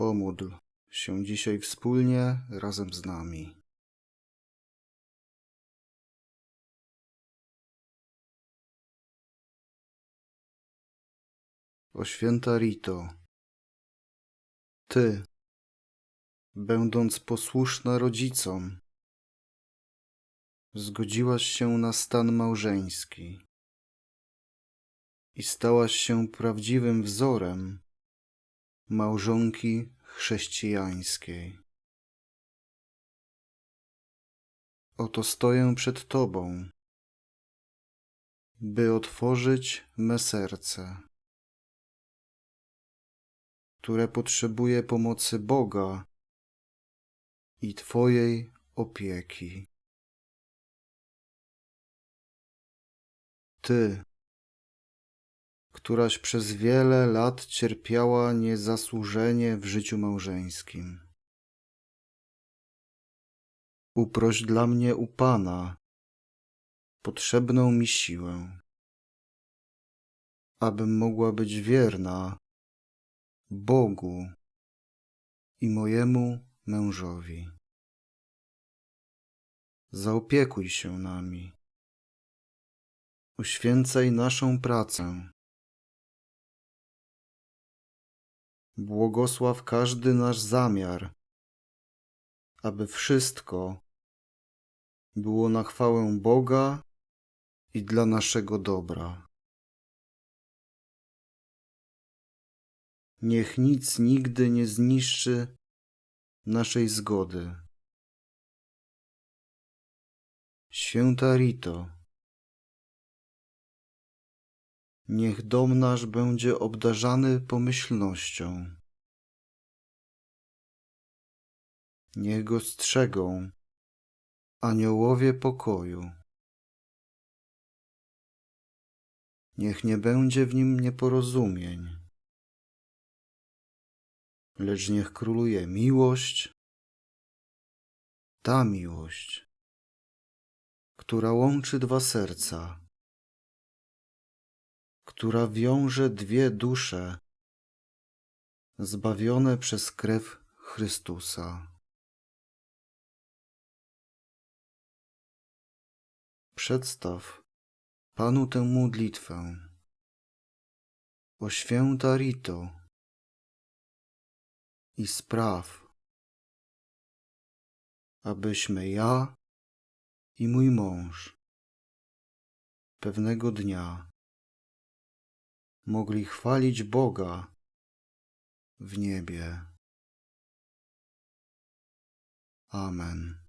Pomódl się dzisiaj wspólnie razem z nami. O święta Rito, Ty, będąc posłuszna rodzicom, zgodziłaś się na stan małżeński i stałaś się prawdziwym wzorem małżonki chrześcijańskiej. Oto stoję przed Tobą, by otworzyć me serce, które potrzebuje pomocy Boga i Twojej opieki. Ty, któraś przez wiele lat cierpiała niezasłużenie w życiu małżeńskim. Uproś dla mnie u Pana potrzebną mi siłę, abym mogła być wierna Bogu i mojemu mężowi. Zaopiekuj się nami. Uświęcaj naszą pracę. Błogosław każdy nasz zamiar, aby wszystko było na chwałę Boga i dla naszego dobra. Niech nic nigdy nie zniszczy naszej zgody. Święta Rito, niech dom nasz będzie obdarzany pomyślnością. Niech go strzegą aniołowie pokoju. Niech nie będzie w nim nieporozumień, lecz niech króluje miłość, ta miłość, która łączy dwa serca, która wiąże dwie dusze zbawione przez krew Chrystusa. Przedstaw Panu tę modlitwę. O Rito i spraw, abyśmy ja i mój mąż pewnego dnia mogli chwalić Boga w niebie. Amen.